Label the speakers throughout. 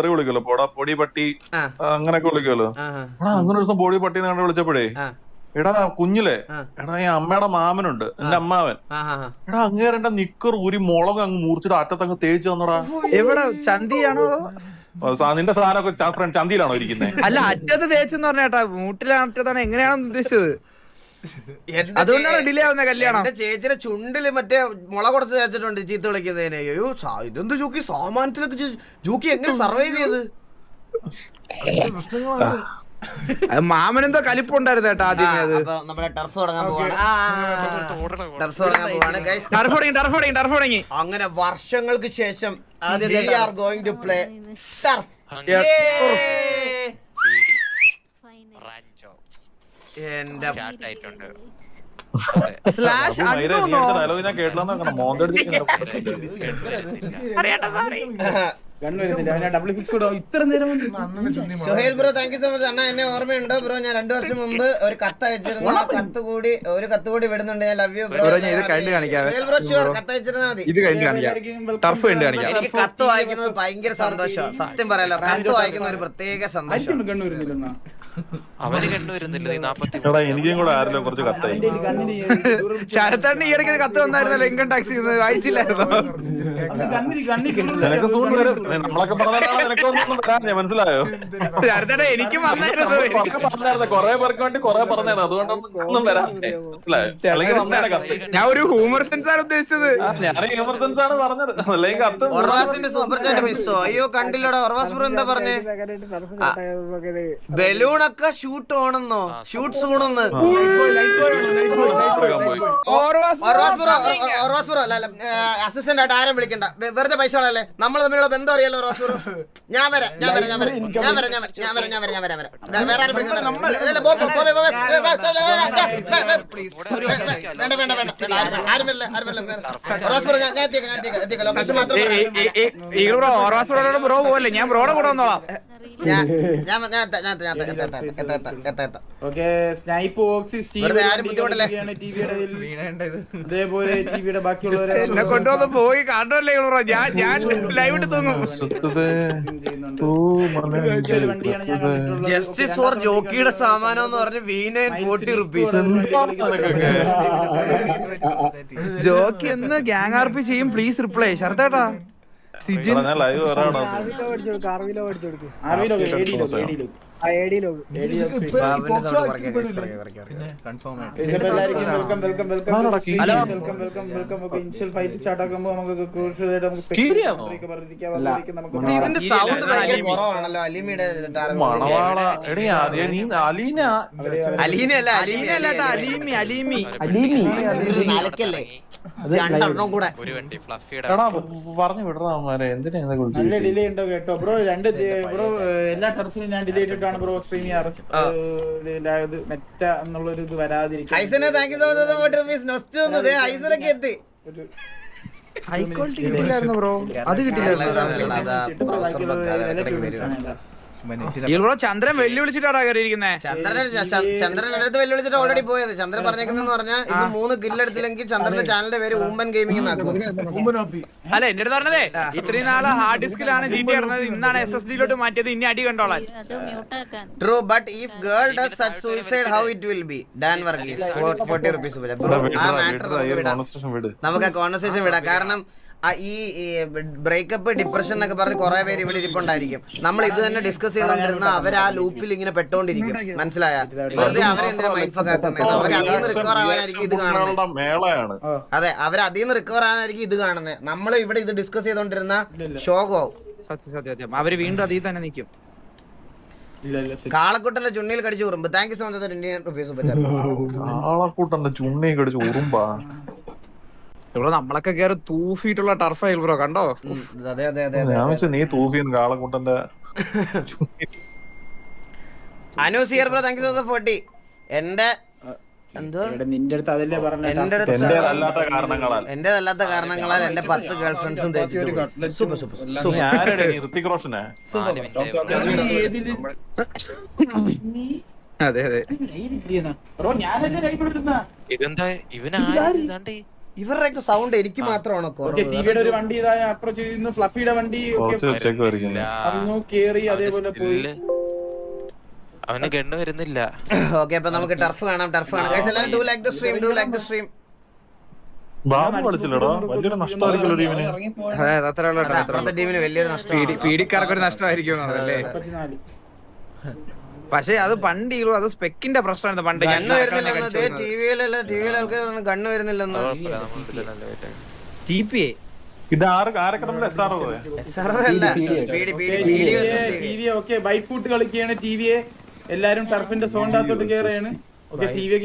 Speaker 1: തെറി വിളിക്കുമല്ലോ പോടാ പൊടി പട്ടി അങ്ങനെയൊക്കെ വിളിക്കുമല്ലോ എടാ അങ്ങനെ ഒരു ദിവസം പൊടി പട്ടി എന്ന് കണ്ട് വിളിച്ചപ്പോഴേ. എടാ കുഞ്ഞിലെ. എടാ ഈ അമ്മയുടെ മാമനുണ്ട് എന്റെ അമ്മാവൻ.
Speaker 2: എടാ ആ,
Speaker 1: എന്റെ നിക്കർ ഊരി മുളക് അങ്ങ് മുറിച്ചിട്ട് അറ്റത്തങ്ങ് തേച്ച് തന്നടാ.
Speaker 3: എവിടെ? ചന്തിയാണോ
Speaker 1: നിന്റെ സാധനമൊക്കെ ചന്തിയിലാണോ ഇരിക്കുന്നത്
Speaker 3: അല്ല അറ്റത്ത് തേച്ചെന്ന് പറഞ്ഞേട്ടാ മൂട്ടിലാണ് അറ്റത്താണ് എങ്ങനെയാണ് ഉദ്ദേശിച്ചത്? അതുകൊണ്ടാണ് ഡിലേ ആവുന്ന കല്യാണം.
Speaker 2: ചേച്ചിയുടെ ചുണ്ടിൽ മറ്റേ മുള കൊടുത്ത് ചേച്ചിട്ടുണ്ട് ചീത്ത വിളിക്കുന്നതിന് അയ്യോ ഇതെന്ത് ജൂക്കി? സാമാനത്തിലൊക്കെ ജൂക്കി എങ്ങനെ സർവൈവ് ചെയ്ത്?
Speaker 3: മാമനെന്തോ കലിപ്പുണ്ടായിരുന്നു കേട്ടോ
Speaker 2: ആദ്യം നമ്മുടെ ടർഫ് തുടങ്ങാൻ പോവാണ്. ടർഫ്
Speaker 3: തുടങ്ങി
Speaker 2: അങ്ങനെ വർഷങ്ങൾക്ക് ശേഷം are going to play
Speaker 4: turf
Speaker 2: എന്റെ
Speaker 4: ആയിട്ടുണ്ട്.
Speaker 3: സ്ലാഷ്
Speaker 1: ഡയലോഗ് ഞാൻ കേട്ടില്ലെന്ന്
Speaker 2: Suhail bro thank you so much അണ്ണ എന്നെ ഓർമ്മയുണ്ടോ ബ്രോ ഞാൻ രണ്ടു വർഷം മുമ്പ് ഒരു കത്ത് അയച്ചിരുന്നു. ആ കത്ത് കൂടി ഒരു കത്ത് കൂടി വിടുന്നുണ്ട്. ഞാൻ ലവ് യു ബ്രോ
Speaker 3: ബ്രോ, ഇത് കഴിഞ്ഞ് കാണിക്കാവേ.
Speaker 2: സുഹേൽ ബ്രോ ഷുവർ കത്ത് അയച്ചിരുന്നാ മതി.
Speaker 3: ഇത് കഴിഞ്ഞ് കാണിക്കാം. ടർഫ് കഴിഞ്ഞ് കാണിക്കാം.
Speaker 2: എനിക്ക് കത്ത് വായിക്കുന്നത് ഭയങ്കര സന്തോഷം സത്യം പറയാലോ കത്ത് വായിക്കുന്ന ഒരു പ്രത്യേക സന്തോഷം
Speaker 1: അവർ എനിക്കും കുറച്ച് കത്തായി
Speaker 3: കത്ത്
Speaker 1: നമ്മളൊക്കെ മനസ്സിലായോ?
Speaker 3: ശരത്താണ്ട എനിക്കും വന്നായിരുന്നു
Speaker 1: മനസ്സിലായോ?
Speaker 3: ഞാൻ ഒരു ഹ്യൂമർ സെൻസ് ആണ് ഉദ്ദേശിച്ചത്
Speaker 1: ആണ് പറഞ്ഞത്.
Speaker 2: സൂപ്പർ ചാറ്റ് മിസ്സോ? അയ്യോ കണ്ടില്ലടാ. എന്താ പറഞ്ഞേ? ബലൂൺ ബലൂണൊക്കെ ഷൂട്ട് ഓണെന്നോ ഷൂട്ട് സൂണെന്ന്
Speaker 1: എടുക്കാൻ പോയി
Speaker 3: ഓർവാസ്
Speaker 2: ബ്രോ ഒർവാസ് ബ്രോ അല്ല അസിസ്റ്റന്റ് ആയിട്ട് ആരും വിളിക്കണ്ട വെറുതെ പൈസ കളയല്ലേ നമ്മൾ തമ്മിലുള്ള ബന്ധം അറിയാലോ ഞാൻ വരാം ഞാൻ വരാം ഞാൻ വരാം ഞാൻ വരാം ഞാൻ വരാം ഞാൻ വരാം ഞാൻ വരാം ഞാൻ വരാം ഞാൻ വേറെ ആരും വേണ്ട വേണ്ട വേണ്ട വേണ്ട ആരും- ആരും വരില്ല ആരും വരില്ല ഒർവാസ് ബ്രോ ഞാൻ ഞാൻ എത്തിയേക്കാം ഞാൻ എത്തിയേക്കാം എത്തിയേക്കാം ലൊക്കേഷൻ മാത്രം
Speaker 3: ബ്രോ ഓർവാസ് ബ്രോ പോലെ ഞാൻ ബ്രോടെ കൂടെ വന്നോളാം
Speaker 2: ഞാൻ ഞാൻ ഞാൻ ഞാൻ
Speaker 5: സ്നൈപ്പ് അതേപോലെ ടിവിയുടെ ബാക്കിയുള്ളവരെ
Speaker 3: പോയി ഞാൻ ഞാൻ
Speaker 2: ജസ്റ്റിസ് ഫോർ ജോക്കിയുടെ സാമാനം എന്ന് പറഞ്ഞ് വീണയൻ ഫോർട്ടി റുപ്പീസ്
Speaker 3: ജോക്കി എന്ന് ഗ്യാങ് ആർപി ചെയ്യും പ്ലീസ് റിപ്ലൈ ശരത്തേട്ടാ. സിജിൻ.
Speaker 1: ലൈവ് വരാണോ
Speaker 5: ആർവിലോ ആർവിലോ
Speaker 2: ഇതിന്റെ സൗണ്ട്
Speaker 1: അലീന
Speaker 2: അല്ല
Speaker 3: അലീന അലീമി അലീമി.
Speaker 1: പറഞ്ഞു വിടണം എന്തിനാ
Speaker 5: നല്ല ഡിലേ ഉണ്ടോ കേട്ടോ? ബ്രോ രണ്ട് ബ്രോ എല്ലാ ടെറസിലും ഞാൻ ഡിലേ ഇട്ടിട്ട് വേണ്ടിയിട്ടാണ് ബ്രോ സ്ട്രീം ചെയ്യാറ് മെറ്റ എന്നുള്ള ഒരു ഇത് വരാതിരിക്കും
Speaker 3: ഹൈ ക്വാളിറ്റി കിട്ടില്ലായിരുന്നു ബ്രോ. അത് കിട്ടില്ലായിരുന്നു ബ്രോ ചന്ദ്രൻ വെല്ലുവിളിച്ചിട്ടാണ് കയറിയിരിക്കുന്നത്
Speaker 2: ചന്ദ്രൻ ചന്ദ്രൻ അടുത്ത് വെല്ലുവിളിച്ചിട്ട് ഓൾറെഡി പോയത്. ചന്ദ്രൻ പറഞ്ഞേക്കുന്നെന്ന് പറഞ്ഞാൽ ഇന്ന് മൂന്ന് കില്ലെടുത്തില്ലെങ്കിൽ ചന്ദ്രന്റെ ചാനലിന്റെ പേര് ഊമ്പൻ ഗെയിമിംഗ് എന്നാക്കും.
Speaker 3: അല്ല എന്റെ അടുത്ത് പറഞ്ഞതേ ഇത്രയും നാൾ ഹാർഡ് ഡിസ്കിലാണ് ജി ടി ഇടുന്നത്. ഇന്നാണ് എസ് എസ് ഡിയിലോട്ട് മാറ്റിയത്. ഇനി അടി കണ്ടോളാൻ.
Speaker 2: True but if girl does such suicide how it will be Dan Varghese forty rupees bro ആ മാറ്റർ നമുക്ക് വിടാം.
Speaker 1: കോൺവെർസേഷൻ
Speaker 2: നമുക്ക് ആ കോൺവെർസേഷൻ വിടാം. കാരണം ഈ ബ്രേക്കപ്പ് ഡിപ്രഷൻ എന്നൊക്കെ പറഞ്ഞ് കുറെ പേര് ഇവിടെ ഇരിപ്പുണ്ടായിരിക്കും. നമ്മൾ ഇത് തന്നെ ഡിസ്കസ് ചെയ്തോണ്ടിരുന്ന അവർ ആ ലൂപ്പിൽ ഇങ്ങനെ പെട്ടോണ്ടിരിക്കും. മനസ്സിലായ? വെറുതെ അവരെന്തിനാ മൈൻഡ് ഫക്ക് ആക്കുന്നത്? അവർ അതിൽ നിന്ന് റിക്കവർ ആവാനായിരിക്കും ഇത് കാണുന്നത്.
Speaker 1: മേളയാണ്.
Speaker 2: അതെ അവർ അതിൽ നിന്ന് റിക്കവർ ആവാനായിരിക്കും ഇത് കാണുന്നത്. നമ്മൾ ഇവിടെ ഇത് ഡിസ്കസ് ചെയ്തോണ്ടിരുന്ന ശോകമാവും
Speaker 3: സത്യം സത്യം സത്യം. അവർ വീണ്ടും അതിൽ തന്നെ നിൽക്കും.
Speaker 2: കാളക്കുട്ടന്റെ ചുണ്ണിയിൽ കടിച്ചു ഉറുമ്പ്. Thank you so much Indian rupees
Speaker 1: കാളക്കൂട്ടന്റെ ചുണ്ണിയിൽ കടിച്ച് ഉറുമ്പാ.
Speaker 3: ഇവിടെ നമ്മളൊക്കെ കേറി തൂഫിട്ടുള്ള ടർഫ് ബ്രോ കണ്ടോ
Speaker 2: അതെ അതെ അതെ
Speaker 1: നീ തൂഫി കാളക്കൂട്ടന്റെ
Speaker 2: Anu bro thank you so forty എന്റെ എന്റേതല്ലാത്ത കാരണങ്ങളാൽ എന്റെ പത്ത് ഗേൾ ഫ്രണ്ട്സും
Speaker 3: അതെ അതെ
Speaker 4: ഇതെന്താ
Speaker 2: ഇവരുടെയൊക്കെ സൗണ്ട് എനിക്ക് മാത്രമാണോ
Speaker 5: ടിവിയുടെ ഒരു വണ്ടി ഇതായ അപ്രോച്ച് ചെയ്യുന്നു ഫ്ലഫിയുടെ വണ്ടി വന്നു കേറി അതേപോലെ പോയി.
Speaker 4: അവന് ഗണ്ണ് വരുന്നില്ല
Speaker 2: ഓക്കെ അപ്പൊ നമുക്ക് ടർഫ് കാണാം ടർഫ് കാണാം Guys, എല്ലാവരും do like the stream do like the stream
Speaker 1: വലിയൊരു
Speaker 3: നഷ്ടമായിരിക്കും പക്ഷെ അത് പണ്ട് ഈ അത് സ്പെക്കിന്റെ പ്രശ്നമായിരുന്നു. പണ്ട് കണ്ണ്
Speaker 2: വരുന്നില്ല വരുന്നില്ലെന്ന് ടി വിയിലല്ല ടി വിയിലെ ആൾക്കാർ കണ്ണ് വരുന്നില്ലെന്ന്.
Speaker 3: T P A.
Speaker 1: ഇത് ആറ് ആരൊക്കെ നമ്മുടെ S R.
Speaker 5: T V okay byte ഫുട്ട് കളിക്കുകയാണ് ടി വിയെ എല്ലാരും ടർഫിന്റെ സോണിന്റെ അകത്തോട്ട് കയറുകയാണ്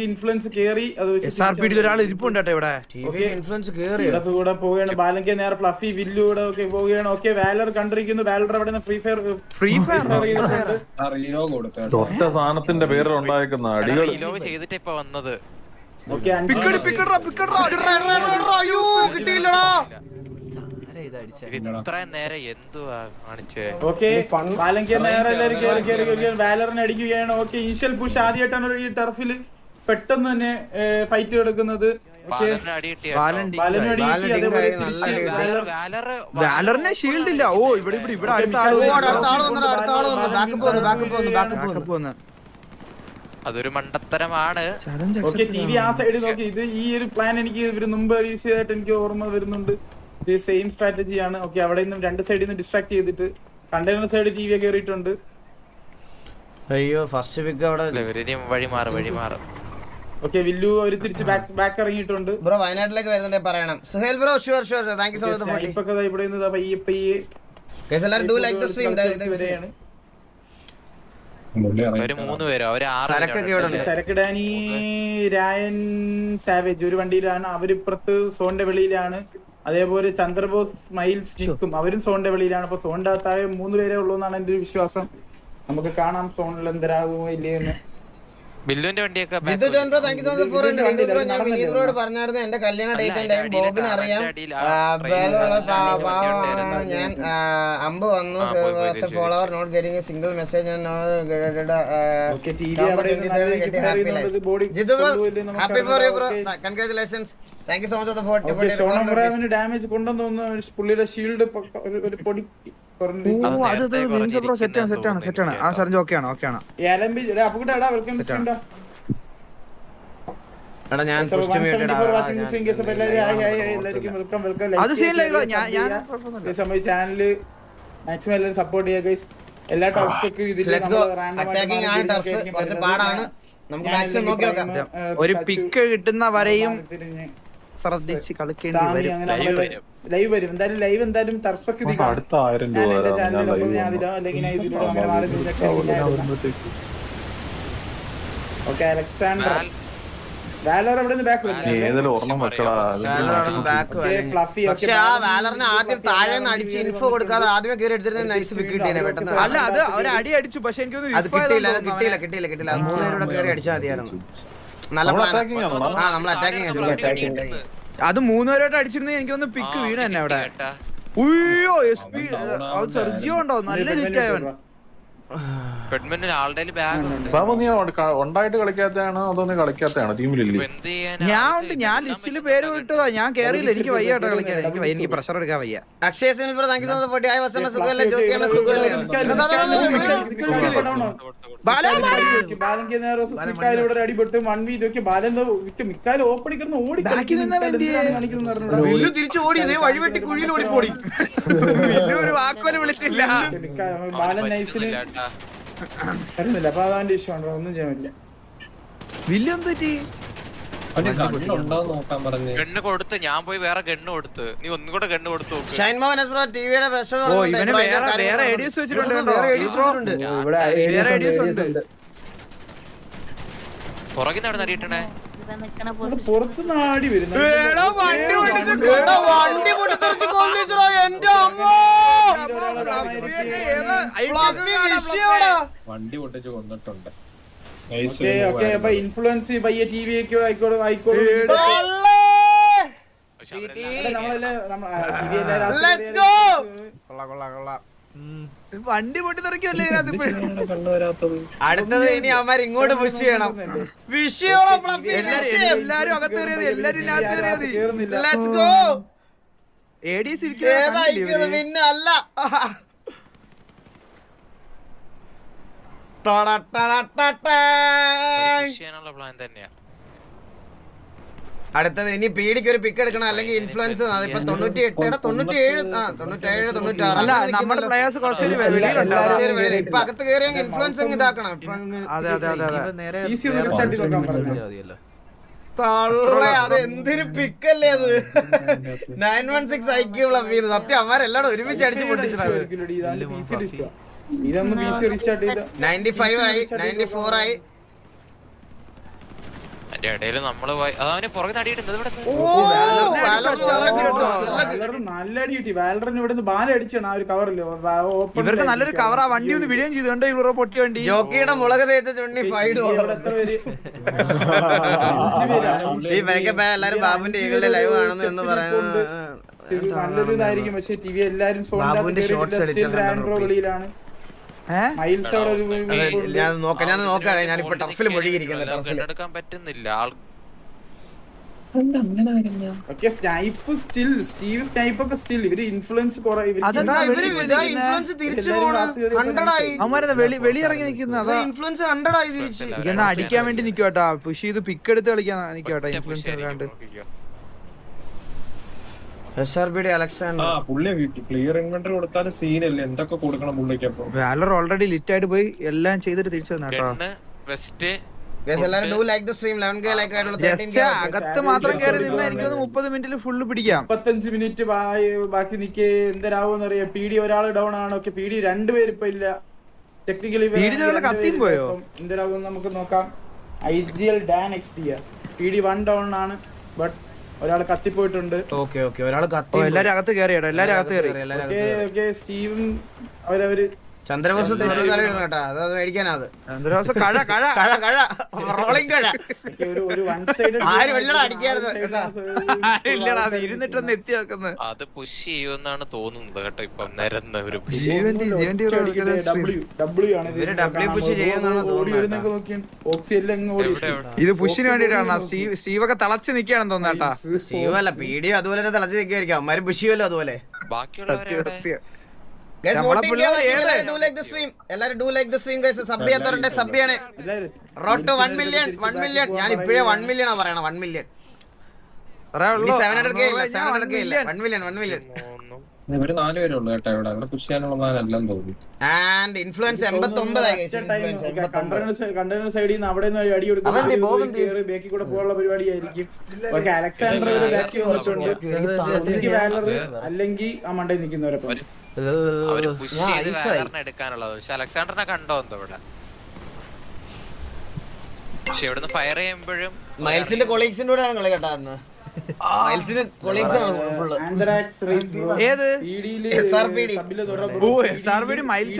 Speaker 5: ഇൻഫ്ലുവൻസ് വെച്ച്
Speaker 3: എസ് ആർ പി ഒരാൾ ഇരിപ്പുണ്ട് കേട്ടോ ഇവിടെ.
Speaker 2: TV ഇൻഫ്ലുവൻസ് കേറി
Speaker 5: കൂടെ പോവുകയാണ്. ബാലങ്കെ നേരെ ഫ്ലഫി വില്ലു കൂടെ ഒക്കെ പോവുകയാണ്. ഓക്കെ വാലർ കണ്ടിരിക്കുന്നു. വാലർ അവിടെ നിന്ന് ഫ്രീ ഫയർ
Speaker 3: ഫ്രീ ഫയർ
Speaker 1: ഒറ്റ സാധനത്തിന്റെ പേരിൽ ഉണ്ടായിരിക്കുന്ന അടികൾ.
Speaker 4: ചെയ്തിട്ട് ഇപ്പൊ വന്നത്.
Speaker 5: ഓക്കെ
Speaker 3: പിക്കട് പിക്കട്രാ പിക്കട്രാ
Speaker 2: അയ്യോ കിട്ടിയില്ലടാ.
Speaker 4: ഇത് ഇത്രയും നേരം എന്തുവാ കാണിച്ചേ?
Speaker 5: ഓക്കെ. ബാലങ്കെ നേരെ എല്ലാവരും കയറി കയറി കയറി വാലറിനെ അടിക്കുകയാണ്. ഓക്കെ ഇനിഷ്യൽ പുഷ് ആദ്യമായിട്ടാണ് ഈ ടർഫിൽ പെട്ടെന്ന് തന്നെ ഫൈറ്റ് എടുക്കുന്നത്. ഓക്കെ.
Speaker 4: അടി കിട്ടിയ?
Speaker 3: വാലണ്ടി
Speaker 5: ബാലനും അടി കിട്ടി അതേപോലെ
Speaker 2: ഡിങ്കായി നല്ല
Speaker 5: തിരിച്ച്
Speaker 2: അടി
Speaker 4: വാലർ വാലർ
Speaker 3: വാലറിന് ഷീൽഡ് ഇല്ല. ഓ ഇവിടെ ഇവിടെ ഇവിടെ അടുത്ത ആൾ
Speaker 2: ഓ, അടുത്ത ആൾ വന്നു അടുത്ത ആൾ വന്നു. ബാക്കപ്പ് വന്നു ബാക്കപ്പ് വന്നു ബാക്കപ്പ് വന്ന്
Speaker 4: അതൊരു മണ്ടത്തരമാണ്.
Speaker 5: ടി വി ആ സൈഡ് നോക്കി. ഇത് ഈ ഒരു പ്ലാൻ എനിക്ക് ഇവർ മുമ്പ് യൂസ് ചെയ്തായിട്ട് എനിക്ക് ഓർമ്മ വരുന്നുണ്ട്. ഇത് സെയിം സ്ട്രാറ്റജിയാണ് ഓക്കെ അവിടെ നിന്നും രണ്ട് സൈഡിൽ നിന്ന് ഡിസ്ട്രാക്ട് ചെയ്തിട്ട് കണ്ടെയ്നർ സൈഡ് ടി വി കയറിയിട്ടുണ്ട്
Speaker 2: അയ്യോ ഫസ്റ്റ് പിക്ക് അവിടെ
Speaker 4: വഴി മാറും വഴി മാറും.
Speaker 5: ഓക്കെ വില്ലു അവർ തിരിച്ച് ബാക്ക് ബാക്ക് ഇറങ്ങിയിട്ടുണ്ട്.
Speaker 2: ബ്രോ വയനാട്ടിലേക്ക് വരുന്നുണ്ടേ പറയണം. Suhail bro sure sure thank you so much for
Speaker 5: ഇപ്പൊ കഥ ഇവിടെ നിന്ന് ദാ പയ്യെ പയ്യെ
Speaker 2: ഗൈസ് എല്ലാവരും ഡു ലൈക്ക് ദി സ്ട്രീം
Speaker 5: വരെയാണ്
Speaker 4: അവർ മൂന്ന് പേരോ? അവർ ആറ്
Speaker 2: സരക്കൊക്കെ ഇവിടെ ഉണ്ട്.
Speaker 5: സരക്ക് ഡാനി രായൻ സാവേജ് ഒരു വണ്ടിയിലാണ്. അവരിപ്പുറത്ത് സോണിന്റെ വെളിയിലാണ്. അതേപോലെ ചന്ദ്രബോസ് മൈൽസ് നിൽക്കും അവരും സോണിന്റെ വെളിയിലാണ്. അപ്പൊ സോണിന്റെ അകത്തായ മൂന്ന് പേരെ ഉള്ളൂ എന്നാണ് എന്റെ ഒരു വിശ്വാസം. നമുക്ക് കാണാം സോണിൽ എന്തരാകുമോ ഇല്ലയെന്ന്
Speaker 4: ബില്ലുവിന്റെ വണ്ടിയൊക്കെ back
Speaker 2: Jithu John bro thank you so much for bro ഞാൻ വിനീത് ബ്രോയോട് പറഞ്ഞായിരുന്നു എന്റെ കല്യാണ ഡേറ്റ്
Speaker 4: അല്ല,
Speaker 2: ഉണ്ടായി ബോബിന് അറിയാം. ഞാൻ അമ്പ് വന്നു follower not getting single message Jithu bro happy for you bro. Congratulations thank you so much
Speaker 5: okay Sonam
Speaker 2: for
Speaker 5: ബ്രാവിന് ഡാമേജ് കൊണ്ടെന്ന് തോന്നുന്നു പുള്ളിയുടെ ഷീൽഡ് ഒരു പൊടി. ചാനൽ മാക്സിമം എല്ലാവരും സപ്പോർട്ട് ചെയ്യുക എല്ലാ ഇതിൽ
Speaker 2: ആണ് turf. കുറച്ച് പാടാണ്. നമുക്ക് നോക്കി നോക്കാം.
Speaker 3: ഒരു പിക്ക് കിട്ടുന്ന വരെയും ശ്രദ്ധിച്ച് കളിക്കേണ്ടി വരും.
Speaker 5: ലൈവ് വരും. എന്തായാലും ലൈവ് എന്തായാലും തർസ്പക്തി
Speaker 1: അടുത്ത ആയിരം രൂപ.
Speaker 5: Okay Alexander. വാലർ അവിടെ നിന്ന് ബാക്ക്
Speaker 2: പക്ഷെ ആ വാലറിന് ആദ്യം താഴെ അടിച്ച് ഇൻഫോ കൊടുക്കാതെ ആദ്യമേ കയറി എടുത്തിരുന്ന നൈസ് കിട്ടിയേനെ പെട്ടെന്ന്.
Speaker 3: അല്ല അത് ഒരു അടി അടിച്ചു. പക്ഷെ എനിക്ക്
Speaker 2: അത് കിട്ടിയില്ല കിട്ടിയില്ല. കിട്ടിയില്ല കിട്ടിയില്ല കയറി അടിച്ചാൽ മതിയായിരുന്നു. നല്ല? ആ നമ്മൾ
Speaker 4: നിന്ന്
Speaker 3: അത് മൂന്നുപേരോട്ട് അടിച്ചിരുന്ന എനിക്ക്
Speaker 4: ഒന്ന്
Speaker 3: പിക്ക് വീണ് തന്നെ അവിടെ. ഉയ്യോ എസ് പി സെർജിയോ ഉണ്ടോ? നല്ല ഹിറ്റ് ആയവൻ
Speaker 1: ഉണ്ടായിട്ട് കളിക്കാത്തതാണോ? അതോ കളിക്കാത്തതാണോ? ടീമിലില്ലേ?
Speaker 3: ഞാൻ ഉണ്ട്. ഞാൻ ലിസ്റ്റിൽ പേര് വിട്ടതാ. ഞാൻ കേറിയില്ല. എനിക്ക് വയ്യ കേട്ടോ കളിക്കാൻ. എനിക്ക് വയ്യ, എനിക്ക് പ്രഷർ എടുക്കാൻ വയ്യ.
Speaker 2: Akshaya Sinil bro thank you so much for ആയി വർഷം സുഖമല്ലേ ജോക്കിയാണ്
Speaker 5: അടിപെട്ട് വൺ വീ ഇതൊക്കെ ബാലൻ മിക്കാലും ഓപ്പണി കിടന്ന് ഓടി
Speaker 2: തിരിച്ചു ഓടി ഇതേ വഴിവെട്ടി കുഴിയിൽ ഓടിപ്പോടി.
Speaker 3: ഒരു വിളിച്ചില്ല.
Speaker 5: ബാലൻ നൈസിന്
Speaker 4: കേട്ടാ.
Speaker 5: വരുന്നില്ല അപ്പൊ അതാന്റെ ഇഷ്യൂ ആണ്. ഒന്നും ചെയ്യാൻ പറ്റില്ല.
Speaker 3: വലിയ എന്ത് പറ്റി?
Speaker 4: ഗണ്ണ് കൊടുത്ത്. ഞാൻ പോയി വേറെ ഗണ്ണ് കൊടുത്ത്. നീ ഒന്നും കൂടെ ഗണ്ണ് കൊടുത്തു
Speaker 2: ഷൈൻ മോഹൻ ബ്രോ ടിവിയുടെ
Speaker 3: ഓ ഇവന് വേറെ വേറെ ഐഡിയസ് വെച്ചിട്ടുണ്ട് കേട്ടോ. ഈ ബ്രോ വേറെ ഐഡിയസ് ഉണ്ട്
Speaker 4: പുറകിൽ നടന്ന് അറിയിട്ടണേ
Speaker 5: പുറത്തുനിന്ന് നാടി വരുന്നു
Speaker 3: വണ്ടി
Speaker 2: വണ്ടി പൊട്ടിത്തെറിച്ച് കൊല്ലിച്ചോ എന്റെ അമ്മോ.
Speaker 6: വണ്ടി പൊട്ടിച്ച് കൊന്നിട്ടുണ്ട്.
Speaker 5: ഓക്കെ ഓക്കെ അപ്പൊ ഇൻഫ്ലുവൻസ് പയ്യെ ടി വി ഒക്കെ
Speaker 3: വണ്ടി പൊട്ടി തെറിക്കുമല്ലേ ഇതിനകത്ത് ഇപ്പൊ?
Speaker 6: കണ്ണു
Speaker 2: അടുത്തത് ഇനി അവന്മാർ ഇങ്ങോട്ട് പുഷ് ചെയ്യണം. വിഷയോളം ഫ്ലഫി
Speaker 3: എല്ലാരും അകത്ത് കയറിയത് എല്ലാരും കയറിയത്.
Speaker 2: ലെറ്റ്സ് ഗോ
Speaker 3: എ ഡി
Speaker 2: അല്ല.
Speaker 4: ചെയ്യാനുള്ള പ്ലാൻ തന്നെയാ
Speaker 2: അടുത്തത് ഇനി പീഡിക്ക് ഒരു പിക്ക് എടുക്കണം അല്ലെങ്കിൽ ഇൻഫ്ലുവൻസ് അതിപ്പോ തൊണ്ണൂറ്റി എട്ട് തൊണ്ണൂറ്റി ഏഴ് ആ തൊണ്ണൂറ്റി ഏഴ് തൊണ്ണൂറ്റി ആറ്
Speaker 3: അല്ല നമ്മുടെ പ്ലേയേഴ്സ് കുറച്ചുപേര് വെളിയിലുണ്ട് അതാ.
Speaker 2: ഇപ്പൊ അകത്ത് കയറിയെങ്കിൽ ഇൻഫ്ലുവൻസ് അങ്ങ് ഇതാക്കണം ഇപ്പൊ
Speaker 3: അതെ അതെ അതെ അതെ
Speaker 5: ഈസി ഒന്ന് restart ചെയ്ത് നോക്കാൻ പറഞ്ഞു
Speaker 2: തള്ളെ അത് എന്തൊരു പിക്കല്ലേ അത് നയൻ വൺ സിക്സ് ഐക്യൂള്ള സത്യം അവരെല്ലാരും ഒരുമിച്ച് അടിച്ച് പൊട്ടിച്ചത്
Speaker 5: ഇതൊന്ന് പി സി റീസ്റ്റാർട്ട് ചെയ്ത.
Speaker 2: നയന്റി ഫൈവ് ആയി നയന്റി ഫോർ ആയി.
Speaker 4: അതിന്റെ ഇടയിൽ നമ്മൾ അതവന് പുറകെ
Speaker 5: നല്ല അടി കിട്ടി. വാലറിന് ഇവിടെ നിന്ന് ബാല അടിച്ചാണ് ആ ഒരു കവറിൽ
Speaker 3: ഇവർക്ക് നല്ലൊരു കവർ ആ. വണ്ടി ഒന്ന് വിടുകയും ചെയ്തു. കണ്ടോ ഇവിടെ പൊട്ടി വണ്ടി?
Speaker 2: ജോക്കിയുടെ മുളക് തേച്ച ചുണ്ണി ഫൈവ് വൈകപ്പ എല്ലാരും ബാബുന്റെ ഈകളുടെ ലൈവ് കാണുന്നു എന്ന് പറയുന്നത്
Speaker 5: നല്ലൊരു ഇതായിരിക്കും. പക്ഷെ ടി വി എല്ലാരും വെളിയിലാണ്.
Speaker 2: ഞാൻ നോക്കാം ഞാൻ നോക്കാം. ഞാനിപ്പോ ടർഫിൽ മൊഴിയിരിക്കുന്നത് ടർഫിൽ
Speaker 4: എടുക്കാൻ പറ്റുന്നില്ല.
Speaker 5: സ്നൈപ്പ് സ്റ്റിൽ സ്റ്റീവ് സ്നൈപ്പ് ഒക്കെ സ്റ്റിൽ. ഇവർ ഇൻഫ്ലുവൻസ്
Speaker 2: ഇൻഫ്ലുവൻസ് ഹൺഡ്രഡ് ആയി തിരിച്ച്
Speaker 3: അടിക്കാൻ വേണ്ടി നിക്കോട്ടാ പുഷ് ചെയ്ത് പിക്ക് എടുത്ത് കളിക്കാൻ
Speaker 4: push
Speaker 3: ഇൻഫ്ലുവൻസ് വാലർ ഓൾറെഡി ലിറ്റ് ആയിട്ട് പോയി. എല്ലാം ചെയ്തിട്ട് തിരിച്ചു വന്നാട്ടോ അകത്ത് മാത്രം കയറി നിന്ന് എനിക്ക് മുപ്പത് മിനിറ്റിൽ ഫുള്ള് പിടിക്കാം
Speaker 5: മുപ്പത്തഞ്ച് മിനിറ്റ് ബാക്കി നിക്ക് എന്തരാവോന്ന് അറിയാം പി ഡി ഒരാൾ ഡൗൺ ആണ് ഓക്കെ പി ഡി രണ്ടുപേര് ഇപ്പൊ ഇല്ല. ടെക്നിക്കലി
Speaker 3: കത്തിയും പോയോ?
Speaker 5: എന്തരാവോ നമുക്ക് നോക്കാം. I G L then X T P D one down ആണ്. ബട്ട് ഒരാൾ കത്തിപ്പോയിട്ടുണ്ട്.
Speaker 2: Okay okay. ഒരാൾ കത്തി
Speaker 3: എല്ലാരും അകത്ത് കയറി എല്ലാരും അകത്ത് കയറി
Speaker 5: ഓക്കെ ഓക്കെ സ്റ്റീവും അവരവര്
Speaker 2: ചന്ദ്രബോസ് കേട്ടാ. അത് അത് മേടിക്കാനാ അത്
Speaker 3: എന്തൊരു ദിവസം കഴ കഴ.
Speaker 2: കഴ കഴ. റോളിംഗ് കഴ.
Speaker 5: ഒരു ഒരു വൺ സൈഡ്
Speaker 2: ആരും ഇല്ലടാ അടിക്കായിരുന്നു കേട്ടാ.
Speaker 3: ഇല്ലടാ അത് ഇരുന്നിട്ടൊന്ന് എത്തി വെക്കുന്നത്
Speaker 4: അത് പുഷ് ചെയ്യുമെന്നാണ് തോന്നുന്നത് കേട്ടോ ഇപ്പം നിരന്ന് ഒരു പുഷ്
Speaker 3: ജീവന്റെ ജീവന്റെ ഇവിടെ
Speaker 5: ഡബ്ല്യു ഡബ്ല്യു ആണ് ഇത്
Speaker 3: പുഷിന് വേണ്ടിട്ടാണ് സ്റ്റീവ് സ്റ്റീവ് ഒക്കെ തിളച്ച് നിക്കാണെന്ന് തോന്നാട്ടാ
Speaker 2: സ്റ്റീവ് അല്ല പീഡിയോ അതുപോലെ തന്നെ തിളച്ച് നിൽക്കുമായിരിക്കും അമ്മാരും പുഷിയല്ലോ അതുപോലെ.
Speaker 4: ബാക്കിയുള്ളവരെവിടെ
Speaker 3: സത്യം നമ്മളെ പിള്ളേര് ഏത്?
Speaker 2: എല്ലാരും do like the stream guys sub ചെയ്യാത്തവരുടെ sub ചെയ്യണേ. Rote one million one million ഞാൻ ഇപ്പോഴേ വൺ മില്യൺ ആ പറയണം one million. Seven hundred K ഇല്ല സെവൻ ഹൺഡ്രഡ് കെ ഇല്ല. വൺ മില്യൺ വൺ മില്യൺ
Speaker 4: മൂന്നും
Speaker 6: നാല് ഉള്ളു കേട്ടോ ഇവിടെ. ഇവിടെ പുഷ് ചെയ്യാനുള്ള പ്ലാനെല്ലാം തോന്നി
Speaker 2: ആൻഡ് ഇൻഫ്ലുവൻസ്
Speaker 5: കണ്ടെയ്നർ സൈഡിൽ നിന്ന് അവിടെ നിന്ന് അടി കൊടുക്കും ബേക്കി കൂടെ പോകാനുള്ള പരിപാടിയായിരിക്കും. ഓക്കെ അലക്സാണ്ടർ ഒരു ബാക്കി വന്നിട്ടുണ്ട്. അല്ലെങ്കിൽ ആ മണ്ടയിൽ നിൽക്കുന്നവരപ്പം.
Speaker 4: അവർ പുഷ് ചെയ്ത് വേറെ എടുക്കാനുള്ളത്. പക്ഷെ അലക്സാണ്ടറിനെ കണ്ടോ എന്തോ ഇവിടെ? പക്ഷെ ഇവിടുന്ന് ഫയർ ചെയ്യുമ്പോഴും
Speaker 2: മൈൽസിന്റെ കൊളീഗ്സിന്റെ കൂടെ ആണ് കളി കേട്ടാ അന്ന്. മൈൽസിന്റെ കൊളീഗ്സ് ആണ് ഫുള്ള്
Speaker 3: ഏത്? ഓ, മൈൽസ്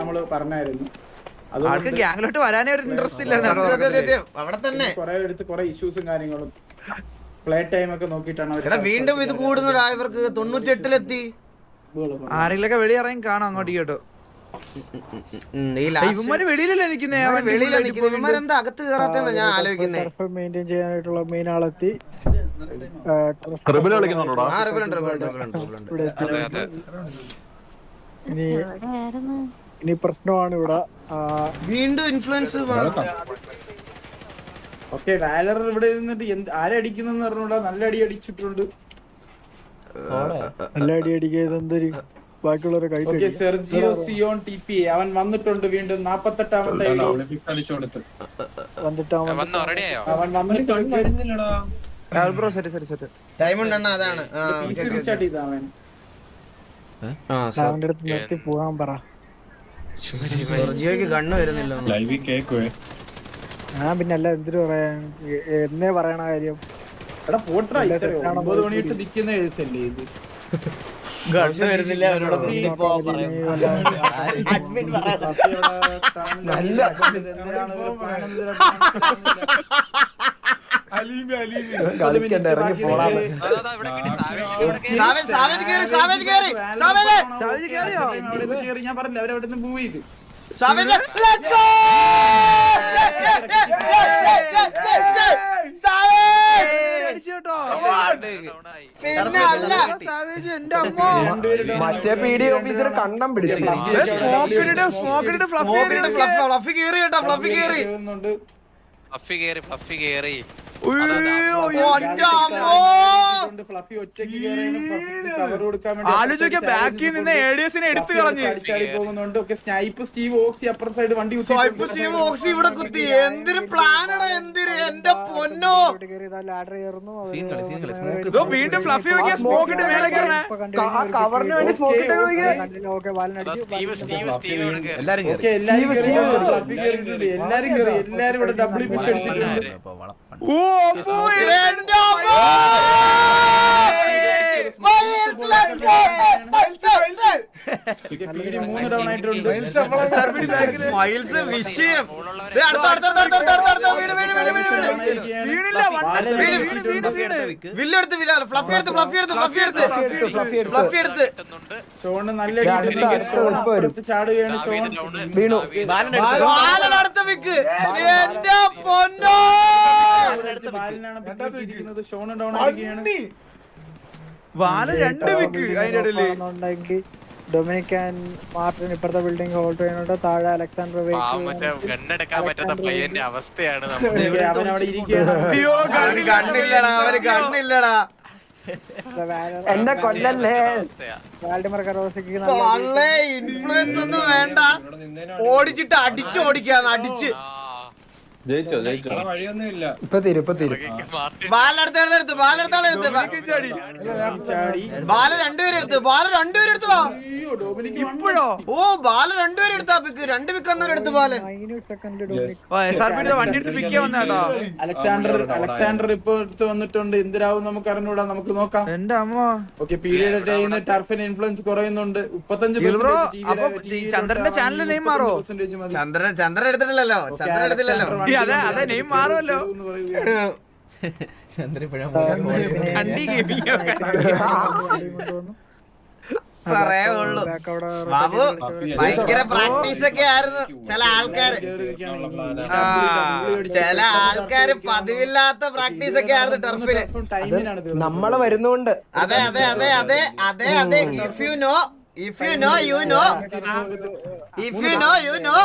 Speaker 5: നമ്മൾ പറഞ്ഞായിരുന്നു.
Speaker 3: ആൾക്ക് ഗ്യാങ്ങിലോട്ട് വരാനേ ഒരു ഇൻട്രസ്റ്റ് ഇല്ല
Speaker 2: സത്യം, സത്യം, സത്യം. അവിടെ തന്നെ.
Speaker 5: കുറെ എടുത്ത് കുറെ ഇഷ്യൂസും കാര്യങ്ങളും. പ്ലേ ടൈം ഒക്കെ നോക്കിയിട്ടാണ് അവർ
Speaker 2: എടാ വീണ്ടും ഇത് കൂടുന്നടാ ഇവർക്ക് തൊണ്ണൂറ്റി എട്ടിലെത്തി
Speaker 5: ഗോൾ. പറഞ്ഞത്.
Speaker 3: ആരെങ്കിലൊക്കെ വെളിയിറങ്ങി കാണാം അങ്ങോട്ട് കേട്ടോ ഇവന്മാര് വെളിയിലല്ലേ നിക്കുന്നേ
Speaker 2: ഇവന്മാര് വെളിയിലാ നിക്കുന്നത് ഇവന്മാരെന്താ അകത്ത് കയറാത്തെന്നാ ഞാൻ ആലോചിക്കുന്നേ?
Speaker 7: മെയിന്റെയിൻ ചെയ്യാനായിട്ടുള്ള മെയിൻ ആളെത്തി ഇനി പ്രശ്നമാണ് ഇവിടെ.
Speaker 2: വീണ്ടും ഇൻഫ്ലുവൻസ്
Speaker 5: ഓക്കെ വാലർ ഇവിടെ നിന്നിട്ട് എന്ത് ആരടിക്കുന്നെന്ന് പറഞ്ഞൂടാ നല്ല അടി അടിച്ചിട്ടുണ്ട്.
Speaker 7: നല്ല അടി അടിക്കുന്നത് എന്തൊരു ബാക്കിയുള്ളവരെ കൈ
Speaker 5: okay Sergio Zion T P അവൻ വന്നിട്ടുണ്ട് വീണ്ടും. നാപ്പത്തെട്ടാമത്തെ ഐഡി
Speaker 6: ഒളിമ്പിക്സ് കളിച്ചു കൊടുത്ത്.
Speaker 7: വന്നിട്ട് അവൻ
Speaker 4: വന്നോ റെഡി ആയോ?
Speaker 5: അവൻ വന്നിട്ടുണ്ട്
Speaker 2: ടൈം ഉണ്ടെണ്ണ അതാണ്.
Speaker 5: റീസ്റ്റാർട്ട് ചെയ്ത അവൻ.
Speaker 2: ആ, സർ-
Speaker 7: അവന്റെ അടുത്ത് നിർത്തി പോകാൻ പറ.
Speaker 2: കണ്ണ് വരുന്നില്ല.
Speaker 6: ലൈവിൽ കേക്കുവേ
Speaker 7: ഞാൻ പിന്നെ അല്ല എന്തിനു പറയാൻ എന്നേ പറയണ കാര്യം
Speaker 5: എടാ ഇത് ഞാൻ പറഞ്ഞില്ല അവരവിടെ നിന്ന് മൂവ് ചെയ്ത്
Speaker 3: Savage, let's go!
Speaker 7: മറ്റേ പി ഡി ഓഫീസർ കണ്ണം പിടിച്ചു.
Speaker 2: ഫ്ലഫി കേറി കേട്ടോ ഫ്ലഫി കേറി.
Speaker 4: ഫ്ലഫി കേറി ഫ്ലഫി കേറി.
Speaker 2: അയ്യോ അഞ്ചാമോ
Speaker 5: വന്നിട്ട് ഫ്ലഫി ഒറ്റയ്ക്ക്
Speaker 3: ആലോചിക്ക ബാക്കിൽ നിന്ന് എടുത്തു
Speaker 5: സ്നൈപ്പ് സ്റ്റീവ് ഓക്സി സൈഡ് വണ്ടി
Speaker 2: സ്നൈപ്പ് സ്റ്റീവ് ഓക്സി കുത്തി. പ്ലാനാണ് എന്റെ പൊന്നോ?
Speaker 3: വീണ്ടും ഫ്ലഫി വെക്കാൻ സ്മോക്ക് ഇട്ട് മേലെ
Speaker 7: കവറിന് വേണ്ടി സ്മോക്ക്
Speaker 5: എല്ലാരും എല്ലാരും ഇവിടെ ഡബിൾ പിശ് അടിച്ചിട്ടുണ്ട്. 我不原谅
Speaker 2: 你 വിഷയം വില്ലെടുത്ത് വില്ല ഫ്ലഫി എടുത്ത് ഫ്ലഫി എടുത്ത് ഫ്ലഫി എടുത്ത്. ഫ്ലഫി എടുത്ത്
Speaker 5: സോൺ നല്ല ചാടുകയാണ് ഷോൺ
Speaker 7: വീണു
Speaker 2: അടുത്ത് വിക്ക് എന്റെ പൊന്നോ!
Speaker 5: ബാലിനാണ് ഷോൺ ഡൗൺ ആക്കുകയാണ്
Speaker 3: വാല രണ്ട് വിക്ക് അതിന്റെ ഇടയിൽ.
Speaker 7: ഡൊമിനിക് ആൻഡ് മാർട്ടിൻ ഇപ്പുറത്തെ ബിൽഡിംഗ് ഹോൾഡ് ചെയ്യുന്നുണ്ട്. താഴെ അലക്സാണ്ടർ
Speaker 4: പറ്റാത്ത പയ്യന്റെ അവസ്ഥയാണ് നമ്മൾ
Speaker 5: അവൻ അവിടെ ഇരിക്കുകയാണ്
Speaker 3: അയ്യോ
Speaker 2: അവന് കണ്ണില്ലടാ അവന് കണ്ണില്ലടാ.
Speaker 7: എന്നെ കൊല്ലല്ലേ?
Speaker 4: അവസ്ഥയാ.
Speaker 7: വാൽഡിമർ
Speaker 2: ഇൻഫ്ലുവൻസ് ഒന്നും വേണ്ട. ഓടിച്ചിട്ട് അടിച്ച് ഓടിക്കാന്ന് അടിച്ച്.
Speaker 1: ജയിച്ചോ ജയിച്ചോ.
Speaker 6: വേറെ വഴിയൊന്നും ഇല്ല
Speaker 7: ഇപ്പൊ തീരും ഇപ്പൊ തീരും.
Speaker 2: ബാലെടുത്ത് എടുത്ത്
Speaker 5: ചാടി.
Speaker 2: ബാല രണ്ടുപേരും എടുത്ത് ബാല രണ്ടുപേരും എടുത്തോ
Speaker 3: ഇപ്പോഴോ?
Speaker 2: ഓ ബാല രണ്ടുപേരും എടുത്താ പിക്ക് രണ്ട് പിക്ക് അന്നേരം എടുത്ത്
Speaker 3: പി വണ്ടി എടുത്ത് പിക്ക് വന്നാട്ടോ
Speaker 5: അലക്സാണ്ടർ അലക്സാണ്ടർ ഇപ്പൊ എടുത്ത് വന്നിട്ടുണ്ട്. എന്തിനാവും നമുക്ക് അറിഞ്ഞൂടാ നമുക്ക് നോക്കാം.
Speaker 3: എന്റെ അമ്മ.
Speaker 5: ഓക്കെ പീരിയഡ് ചെയ്യുന്ന ടർഫിന് ഇൻഫ്ലുവൻസ് കുറയുന്നുണ്ട്. മുപ്പത്തഞ്ച്
Speaker 3: ചന്ദ്രന്റെ ചാനൽ നെയിം മാറോ?
Speaker 2: ചന്ദ്രൻ ചന്ദ്രൻ എടുത്തിട്ടില്ലല്ലോ. ചന്ദ്രൻ എടുത്തില്ലല്ലോ.
Speaker 3: അതെ അതെ നെയിം മാറുമല്ലോ. കണ്ടി
Speaker 7: അവിടെ
Speaker 2: ബാബു ഭയങ്കര പ്രാക്ടീസ് ഒക്കെ ആയിരുന്നു ചില ആൾക്കാര്. ചില ആൾക്കാര് പതിവില്ലാത്ത പ്രാക്ടീസ് ഒക്കെ ആയിരുന്നു
Speaker 5: ടർഫിൽ.
Speaker 7: നമ്മൾ വരുന്നോണ്ട്.
Speaker 2: അതെ അതെ അതെ അതെ അതെ അതെ. If you know if you know you know if you know you know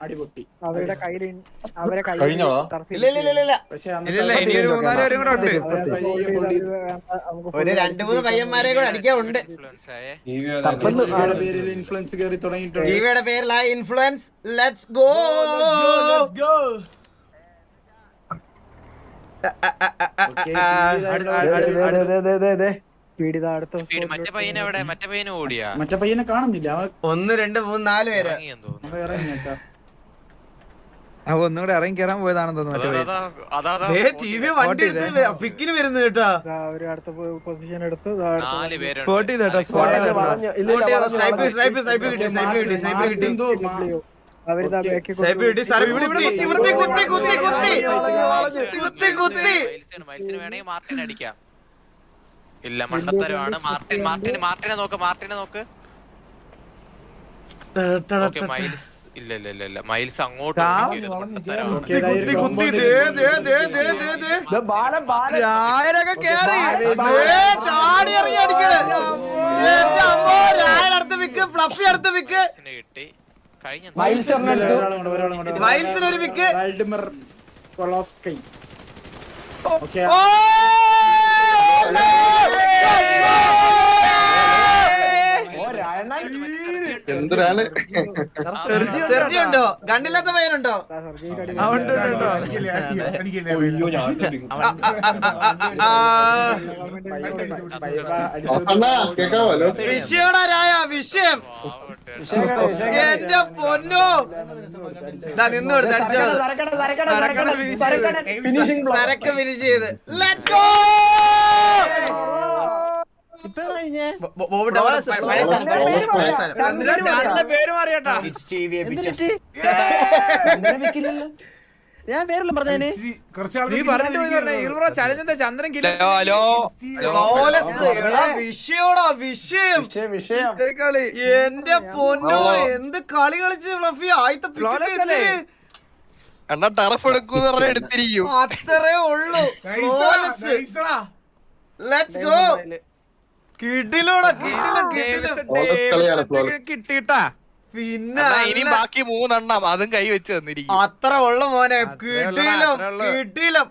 Speaker 5: അടിപൊട്ടി
Speaker 7: അവരുടെ കയ്യിൽ അവരെ
Speaker 3: കയ്യിൽ ഒരു
Speaker 2: രണ്ടു മൂന്ന് പയ്യന്മാരെ കൂടെ അടിക്കാറുണ്ട്
Speaker 4: ഇൻഫ്ലുവൻസ്
Speaker 5: കയറി തുടങ്ങിയിട്ടുണ്ട്
Speaker 2: ടിവിയുടെ പേരിലായി ഇൻഫ്ലുവൻസ് ലെറ്റ്സ് ഗോ
Speaker 4: എവിടെ? ഓടിയാ?
Speaker 5: കാണുന്നില്ല.
Speaker 2: ഒന്ന് രണ്ട് മൂന്ന് നാല്
Speaker 3: ഒന്നുകൂടെ ഇറങ്ങി കയറാൻ പോയതാണെന്ന് തോന്നുന്നു
Speaker 2: പിക്കിന് വരുന്നു കേട്ടോ.
Speaker 3: സ്പോട്ട്
Speaker 2: സ്നൈപ്പ് കിട്ടി സ്നൈപ്പ് കിട്ടി സ്നൈപ്പ് കിട്ടി.
Speaker 4: മാർട്ടിൻ അടിക്കാം. ഇല്ല മണ്ടത്തരമാണ്. മാർട്ടിൻ മാർട്ടിൻ മാർട്ടിനെ നോക്ക് മാർട്ടിനെ നോക്ക്. മൈൽസ് ഇല്ല ഇല്ല ഇല്ല ഇല്ല. മൈൽസ് അങ്ങോട്ട് കിട്ടി.
Speaker 2: ഒരു വിക്ക്
Speaker 5: കൊളോസ്കൈ ഓക്കെ
Speaker 1: എന്തിനാണ്
Speaker 2: സെർജി ഉണ്ടോ കണ്ടില്ലാത്ത പയ്യനുണ്ടോ വിഷയോടാ രായ വിഷയം എന്റെ പൊന്നു നിന്ന് കൊടുത്ത് ഫിനിഷ് ചെയ്ത് ലെറ്റ്സ് ഗോ
Speaker 7: ഞാൻ പേരെല്ലാം
Speaker 3: പറഞ്ഞേ ചന്ദ്രൻ
Speaker 2: വിഷയോടാ വിഷയം. എന്റെ പൊന്നോ എന്ത് കളി കളിച്ച് ഫ്ലഫി ആദ്യത്തെ
Speaker 4: അണ്ണാ ടറഫ് എടുക്കൂന്ന് പറഞ്ഞ എടുത്തിരിക്കും.
Speaker 2: അത്രേ ഉള്ളൂ. ലെറ്റ്സ് ഗോ കിടിലോടാ കിടിലം കിടിലം.
Speaker 3: കിട്ടിട്ടാ.
Speaker 2: പിന്നെ
Speaker 4: ഇനി ബാക്കി മൂന്നെണ്ണം അതും കൈ വെച്ച് തന്നിരിക്കും.
Speaker 2: അത്ര ഉള്ള മോനെ കിടിലം കിടിലം.